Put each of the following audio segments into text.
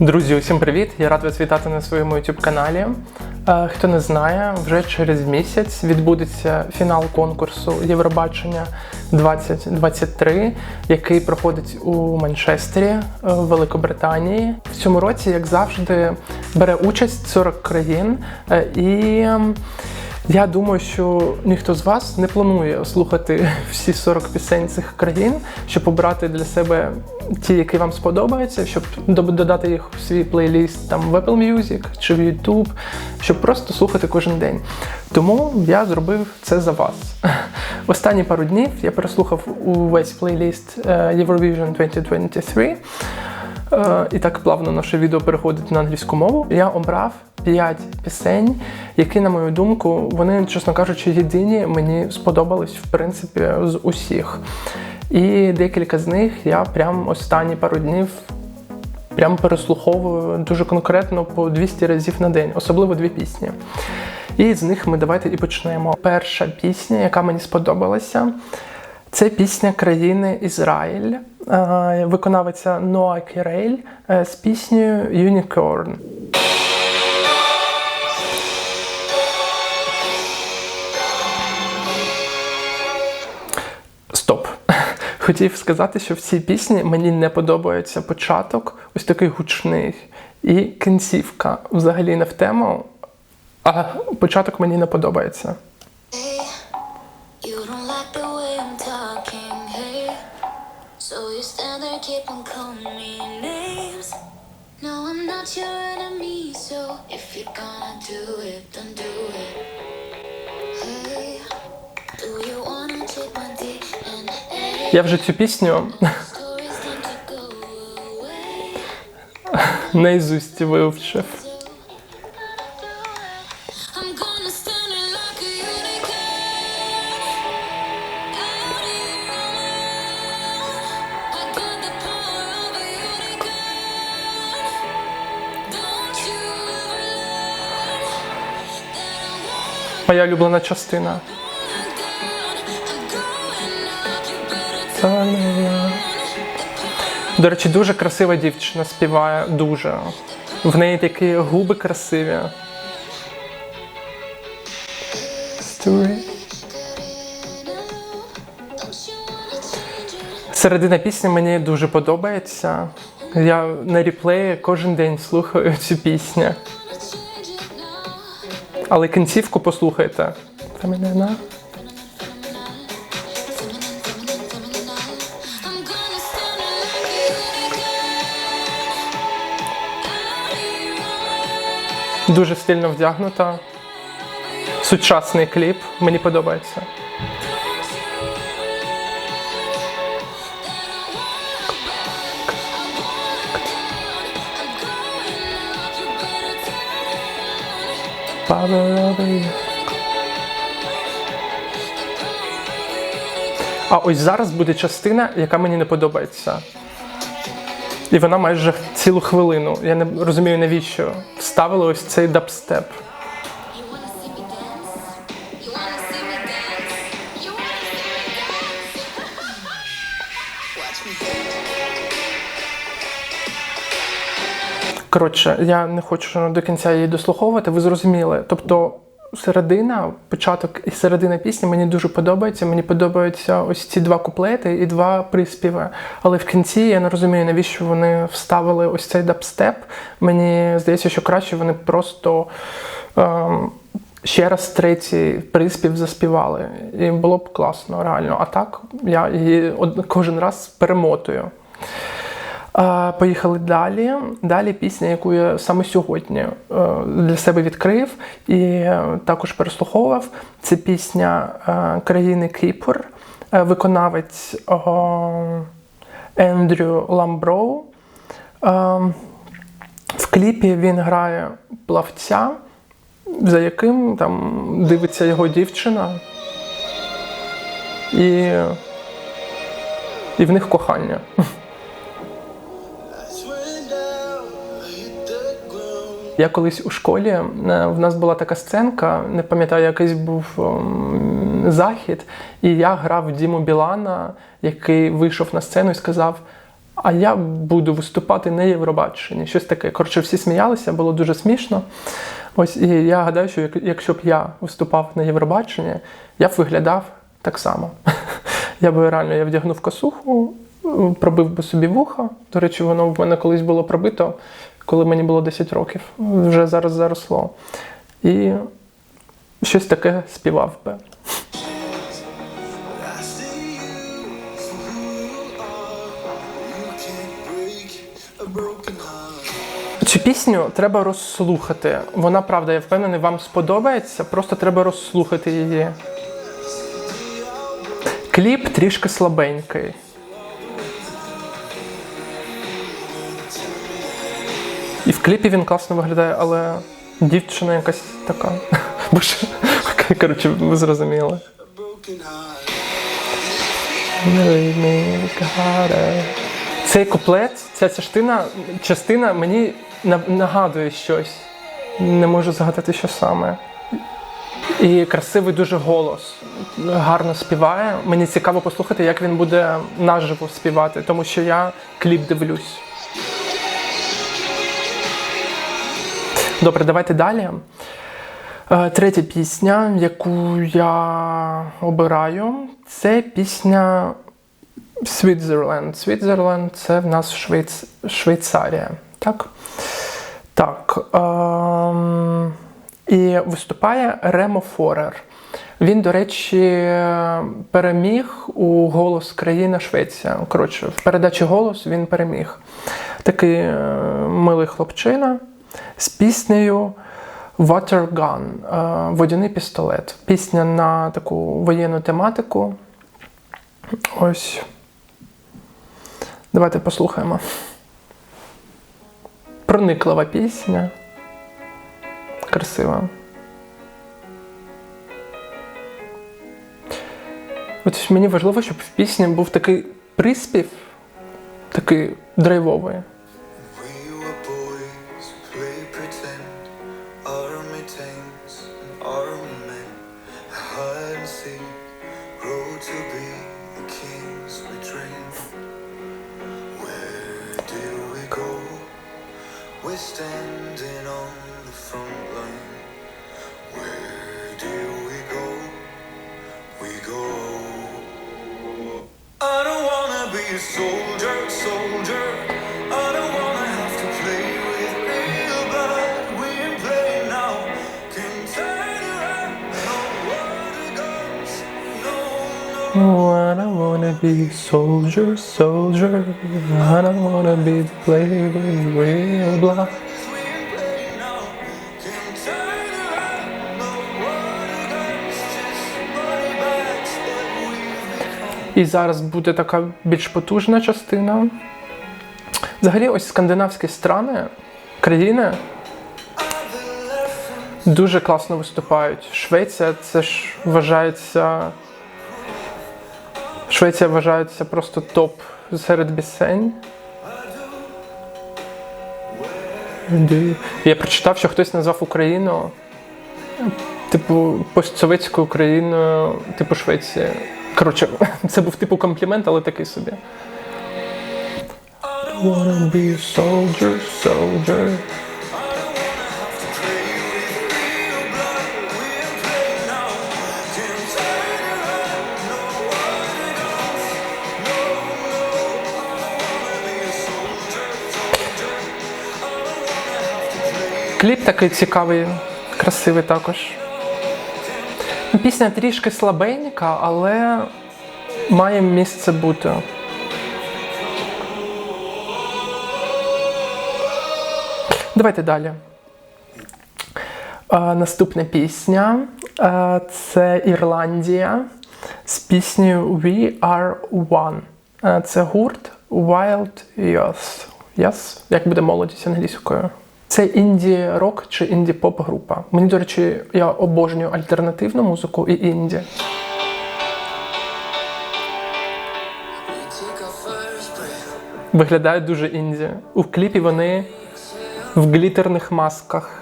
Друзі, усім привіт! Я рад вас вітати на своєму youtube каналі. Е, Хто не знає, вже через місяць відбудеться фінал конкурсу Євробачення 2023, який проходить у Манчестері е, в Великобританії. В цьому році, як завжди, бере участь 40 країн е, і. Я думаю, що ніхто з вас не планує слухати всі 40 пісень цих країн, щоб обрати для себе ті, які вам сподобаються, щоб додати їх у свій плейліст там в Apple Music чи в YouTube, щоб просто слухати кожен день. Тому я зробив це за вас. Останні пару днів я переслухав увесь плейліст е, Eurovision 2023. Е, І так плавно наше відео переходить на англійську мову. Я обрав 5 пісень, які, на мою думку, вони, чесно кажучи, єдині мені сподобались в принципі з усіх. І декілька з них я прям останні пару днів прям переслуховую дуже конкретно по 200 разів на день, особливо дві пісні. І з них ми давайте і почнемо. Перша пісня, яка мені сподобалася, це пісня країни Ізраїль, виконавиця Ноа Кірель е, з піснею Unicorn. Стоп. Хотів сказати, що в цій пісні мені не подобається початок, ось такий гучний, і кінцівка взагалі не в тему, а початок мені не подобається. Not your enemy, so if you're gonna do it, then do it. Hey, do you wanna take my DNA? Я вже цю пісню наизусть вивчив. Моя улюблена частина. До речі, дуже красива дівчина співає, дуже. В неї такі губи красиві. Середина пісні мені дуже подобається. Я на реплеї кожен день слухаю цю пісню. Але кінцівку послухайте. Дуже стильно вдягнута. Сучасний кліп. Мені подобається. А ось зараз буде частина, яка мені не подобається. І вона майже цілу хвилину. Я не розумію, навіщо вставили ось цей дабстеп. Коротше, я не хочу до кінця її дослуховувати, ви зрозуміли. Тобто, середина, початок і середина пісні мені дуже подобається. Мені подобаються ось ці два куплети і два приспіви. Але в кінці я не розумію, навіщо вони вставили ось цей дабстеп. Мені здається, що краще вони просто. Ем, Ще раз третій приспів заспівали, і було б класно, реально. А так я її кожен раз перемотую. Поїхали далі. Далі пісня, яку я саме сьогодні е, для себе відкрив і е, також переслуховував. Це пісня е, країни Кіпр, виконавець Ендрю Ламброу. В кліпі він грає плавця, за яким там дивиться його дівчина. І, і в них кохання. Я колись у школі е, в нас була така сценка, не пам'ятаю, якийсь був ем, захід, і я грав Діму Білана, який вийшов на сцену і сказав: а я буду виступати на Євробаченні. Щось таке. Коротше, всі сміялися, було дуже смішно. Ось і я гадаю, що якщо б я виступав на Євробаченні, я б виглядав так само. Я би реально я вдягнув косуху, пробив би собі вуха. До речі, воно в мене колись було пробито, коли мені було 10 років. Вже зараз заросло. І щось таке співав би. Цю пісню треба розслухати. Вона правда, я впевнений, вам сподобається, просто треба розслухати її. Кліп трішки слабенький. І в кліпі він класно виглядає, але дівчина якась така. Боже, коротше, ви зрозуміли. Цей куплет, ця частина, частина мені нагадує щось. Не можу згадати, що саме. І красивий дуже голос. Гарно співає. Мені цікаво послухати, як він буде наживо співати, тому що я кліп дивлюсь. Добре, давайте далі. Е, Третя пісня, яку я обираю, це пісня Switzerland. Switzerland – це в нас Швейц... Швейцарія. Так? Так. Ем... І виступає Ремо Форер. Він, до речі, переміг у голос країна Швеція. Коротше, в передачі голос він переміг. Такий е, милий хлопчина з піснею Water Gun, е, водяний пістолет. Пісня на таку воєнну тематику. Ось. Давайте послухаємо. Прониклива пісня. Красива. От мені важливо, щоб в пісні був такий приспів, такий драйвовий. Oh, I wanna be soldier, soldier. I don't wanna be the play with real blood. Playing. І зараз буде така більш потужна частина. Взагалі, ось скандинавські страни, країни дуже класно виступають. Швеція це ж вважається. Швеція вважається просто топ серед пісень. Я прочитав, що хтось назвав Україну, типу, постсовєтською Україною, типу Швеція. Коротше, це був типу комплімент, але такий собі. I wanna be a soldier, soldier. Кліп такий цікавий, красивий також. Пісня трішки слабенька, але має місце бути. Давайте далі. Е, наступна пісня е, це Ірландія з піснею We Are One. Е, це гурт Wild Youth. Yes? Як буде молодість англійською? Це інді-рок чи інді-поп група. Мені, до речі, я обожнюю альтернативну музику і інді. Виглядають дуже інді. У кліпі вони в глітерних масках.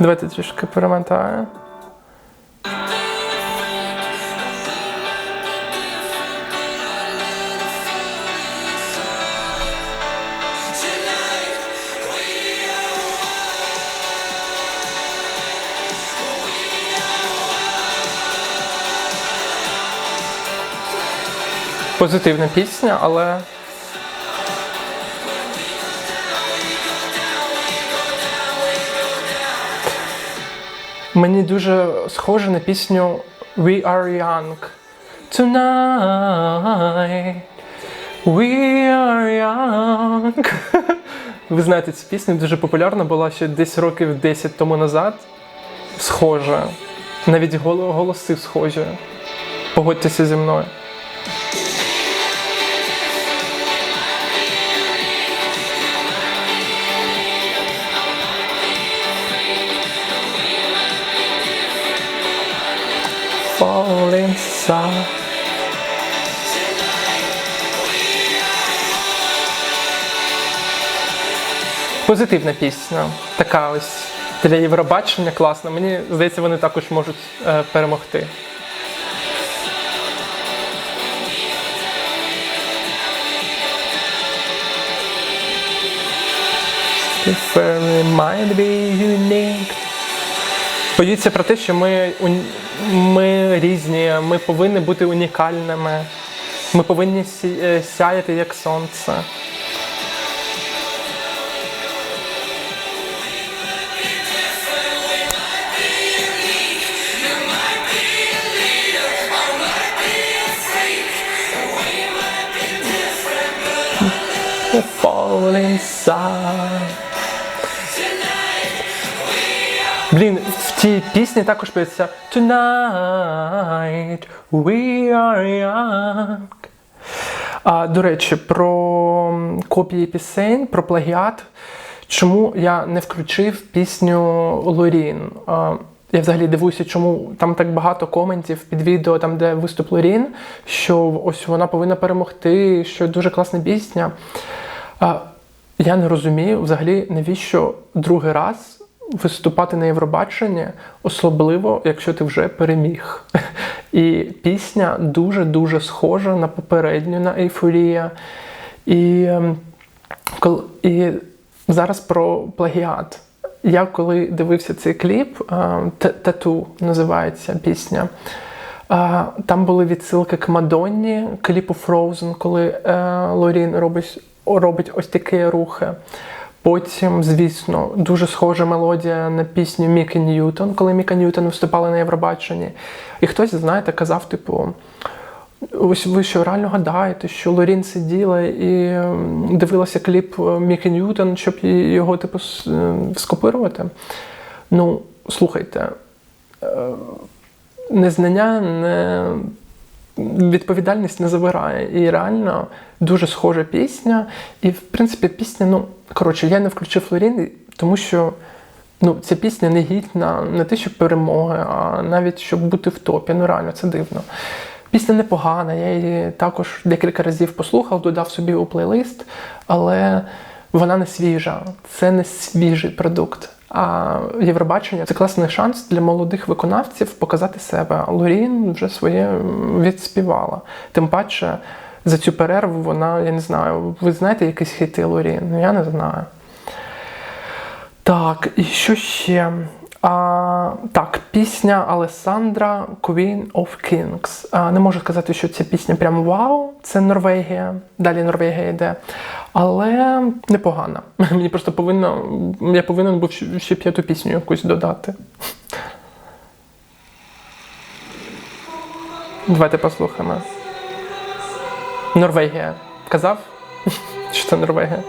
Давайте трішки перемотаю. Позитивна пісня, але Мені дуже схоже на пісню We Are Young. Tonight We are young. Ви знаєте цю пісню, дуже популярна була ще десь років 10 тому назад. Схожа. Навіть голоси схожі. Погодьтеся зі мною. Inside. Позитивна пісня. Така ось для Євробачення класна. Мені здається, вони також можуть е, перемогти. Might be unique. Боються про те, що ми, ми різні, ми повинні бути унікальними. Ми повинні е, сяяти як сонце. Fall inside. Блін, в тій пісні також пишеться Tonight we are young. А, до речі, про копії пісень, про плагіат. Чому я не включив пісню Лорін? Я взагалі дивуюся, чому там так багато коментів під відео, там де виступ Лорін, що ось вона повинна перемогти, що дуже класна пісня. Я не розумію взагалі, навіщо другий раз виступати на Євробаченні, особливо, якщо ти вже переміг. І пісня дуже-дуже схожа на попередню, на ейфорія. І, ем, і зараз про плагіат. Я коли дивився цей кліп, ем, тату називається пісня. Там були відсилки к Мадонні, кліпу Frozen, коли е, Лорін робить, робить ось такі рухи. Потім, звісно, дуже схожа мелодія на пісню Мікі Ньютон, коли Міка Ньютон виступала на Євробаченні. І хтось, знаєте, казав, типу, ось ви що реально гадаєте, що Лорін сиділа і дивилася кліп е, Мікі Ньютон, щоб його, типу, е, скопирувати. Ну, слухайте, незнання не відповідальність не забирає. І реально дуже схожа пісня. І, в принципі, пісня, ну, коротше, я не включив Флорін, тому що ну, ця пісня не гідна не те, щоб перемоги, а навіть щоб бути в топі. Ну, реально, це дивно. Пісня непогана, я її також декілька разів послухав, додав собі у плейлист, але вона не свіжа, це не свіжий продукт. А Євробачення це класний шанс для молодих виконавців показати себе. Лорін вже своє відспівала. Тим паче за цю перерву вона, я не знаю, ви знаєте якісь хіти Лорін? Ну я не знаю. Так, і що ще? А, так, пісня Алесандра Queen of Kings. А, не можу сказати, що ця пісня прям вау, це Норвегія. Далі Норвегія йде. Але непогана. Мені просто повинно, я повинен був ще- п'яту пісню якусь додати. Давайте послухаємо. Норвегія. Казав? Що це Норвегія?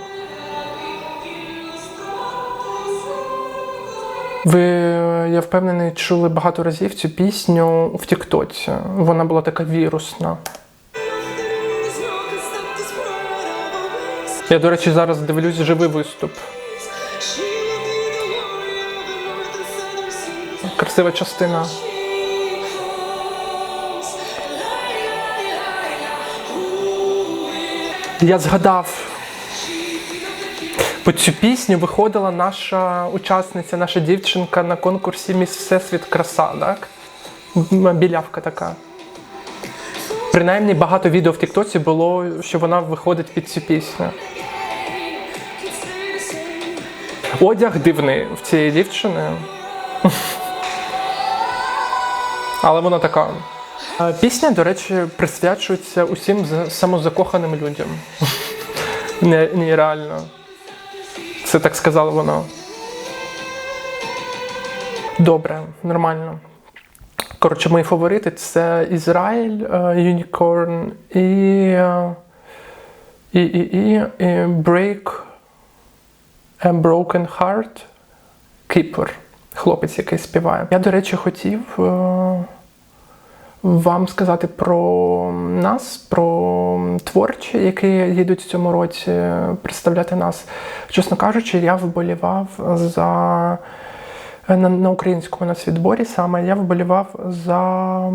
Ви, я впевнений, чули багато разів цю пісню в Тіктоці. Вона була така вірусна. Я, до речі, зараз дивлюсь живий виступ. Красива частина. Я згадав. По цю пісню виходила наша учасниця, наша дівчинка на конкурсі Міс Всесвіт Краса, так? Білявка така. Принаймні багато відео в Тіктоці було, що вона виходить під цю пісню. Одяг дивний в цієї дівчини. Але вона така. Пісня, до речі, присвячується усім самозакоханим людям. Не, нереально. Це так сказала вона. Добре, нормально. Коротше, мої фаворити це Ізраїль, Юнікорн і, е, і, і, і, і Break a Broken Heart Keeper. Хлопець, який співає. Я, до речі, хотів е, вам сказати про нас, про творчі, які їдуть в цьому році представляти нас. Чесно кажучи, я вболівав за на, на українському нацвідборі саме я вболівав за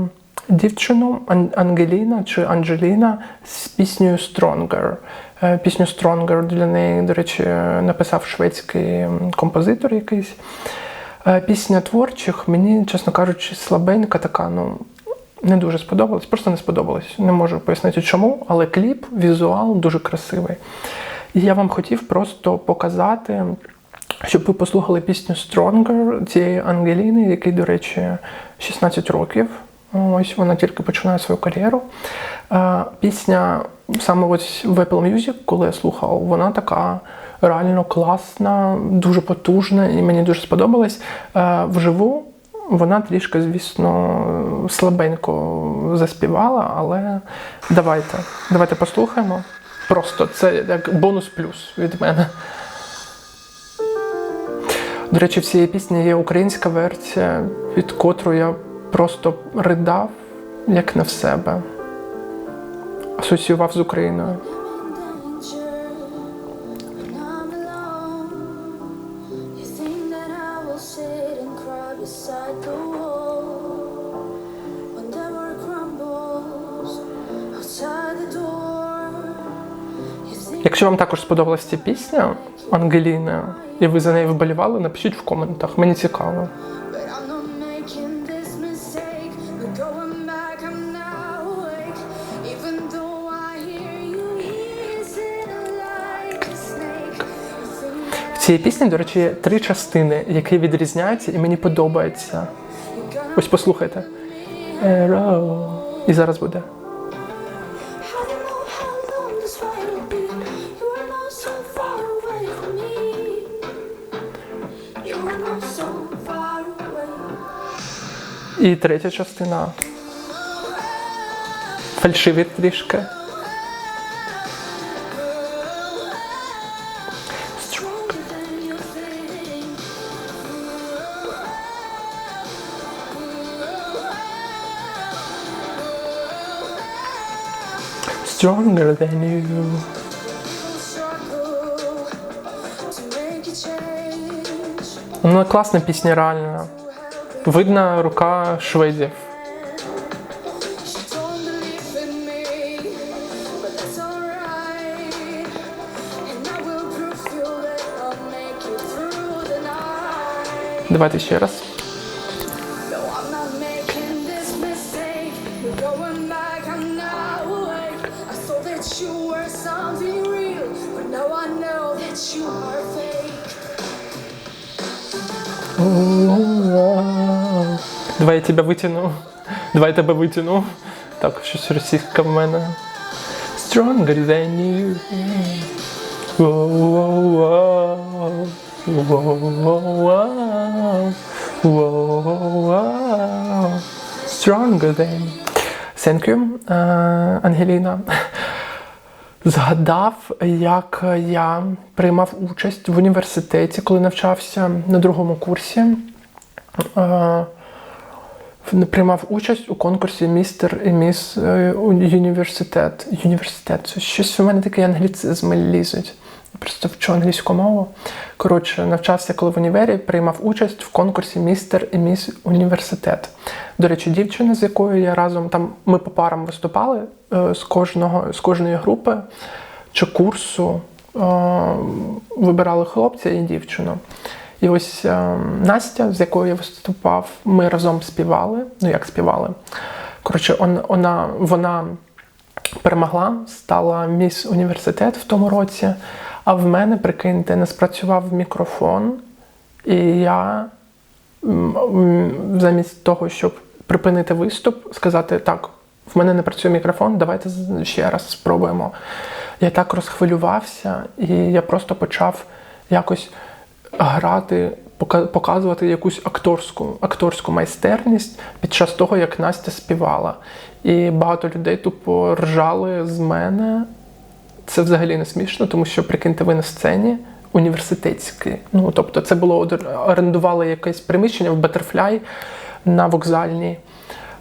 дівчину Ан- Ангеліна чи Анджеліна з піснею Stronger. Е, Пісню Stronger для неї, до речі, написав шведський композитор якийсь. Е, Пісня творчих мені, чесно кажучи, слабенька така, ну. Не дуже сподобалось, просто не сподобалось. Не можу пояснити чому, але кліп, візуал дуже красивий. І я вам хотів просто показати, щоб ви послухали пісню Stronger цієї Ангеліни, якій, до речі, 16 років. Ось вона тільки починає свою кар'єру. Е, Пісня саме ось в Apple Music, коли я слухав, вона така реально класна, дуже потужна, і мені дуже сподобалась. Е, Вживу вона трішки, звісно, слабенько заспівала, але давайте, давайте послухаємо. Просто це як бонус плюс від мене. До речі, в цієї пісні є українська версія, від котрої я просто ридав, як не в себе. Асоціював з Україною. Якщо вам також сподобалася ця пісня Ангеліни, і ви за неї вболівали, напишіть в коментах. Мені цікаво. В цій пісні, до речі, є три частини, які відрізняються, і мені подобається. Ось послухайте. І зараз буде. І третя частина. Фальшиві трішки. Stronger than you. Ну, класна пісня, реально. Видна рука шведів. Давайте ще believe тебе витягну. Давай тебе витягну. Так, щось російське в мене. Stronger than you. Stronger than. Thank you, е, Ангеліна. Згадав, як я приймав участь в університеті, коли навчався на другому курсі. Е, приймав участь у конкурсі Містер і Міс е, університет. Університет. Це Щось у мене таке англіцизми лізуть. Просто вчу англійську мову. Коротше, навчався коли в універі, приймав участь в конкурсі Містер і Міс Університет. До речі, дівчина, з якою я разом там ми по парам виступали е, з кожного з кожної групи чи курсу. вибирали хлопця і дівчину. І ось е, Настя, з якою я виступав, ми разом співали. Ну як співали. Коротше, он- вона, вона перемогла, стала міс університет в тому році. А в мене, прикиньте, не спрацював мікрофон, і я замість того, щоб припинити виступ, сказати так, в мене не працює мікрофон, давайте ще раз спробуємо. Я так розхвилювався, і я просто почав якось грати, показувати якусь акторську, акторську майстерність під час того, як Настя співала. І багато людей тупо ржали з мене. Це взагалі не смішно, тому що прикиньте, ви на сцені університетській. Ну, тобто, це було орендували якесь приміщення в Батерфляй на вокзальній,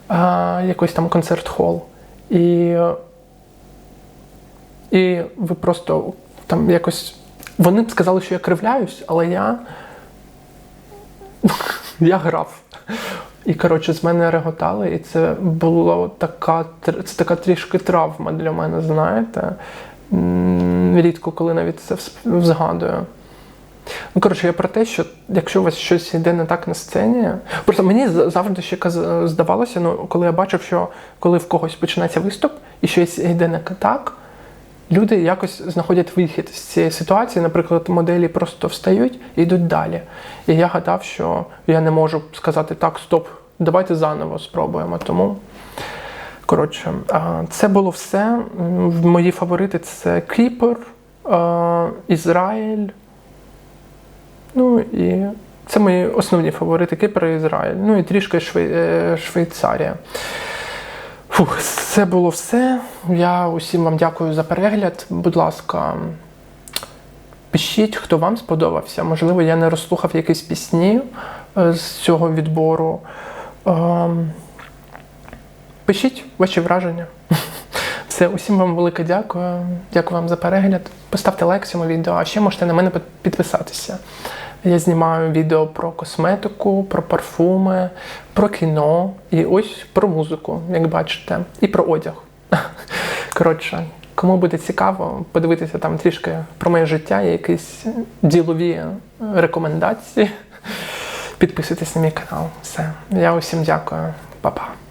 а, якийсь там концерт-хол. І, і ви просто там якось. Вони б сказали, що я кривляюсь, але я. я грав. І коротше, з мене реготали, і це була така це така трішки травма для мене, знаєте. Рідко, коли навіть це згадую. Ну, коротше, я про те, що якщо у вас щось йде не так на сцені, просто мені завжди ще здавалося, ну, коли я бачив, що коли в когось починається виступ і щось йде не так, люди якось знаходять вихід з цієї ситуації. Наприклад, моделі просто встають і йдуть далі. І я гадав, що я не можу сказати так, стоп, давайте заново спробуємо. Тому. Коротше, це було все. Мої фаворити це Кіпр, Ізраїль. Ну і це мої основні фаворити Кіпр і Ізраїль. Ну і трішки Швей... е, Швейцарія. Фух, це було все. Я усім вам дякую за перегляд. Будь ласка, пишіть, хто вам сподобався. Можливо, я не розслухав якісь пісні е, з цього відбору. Ем, Пишіть ваші враження. Все, усім вам велике дякую. Дякую вам за перегляд. Поставте лайк цьому відео, а ще можете на мене підписатися. Я знімаю відео про косметику, про парфуми, про кіно і ось про музику, як бачите, і про одяг. Коротше, кому буде цікаво, подивитися там трішки про моє життя, є якісь ділові е, рекомендації. Підписуйтесь на мій канал. Все. Я усім дякую. Па-па.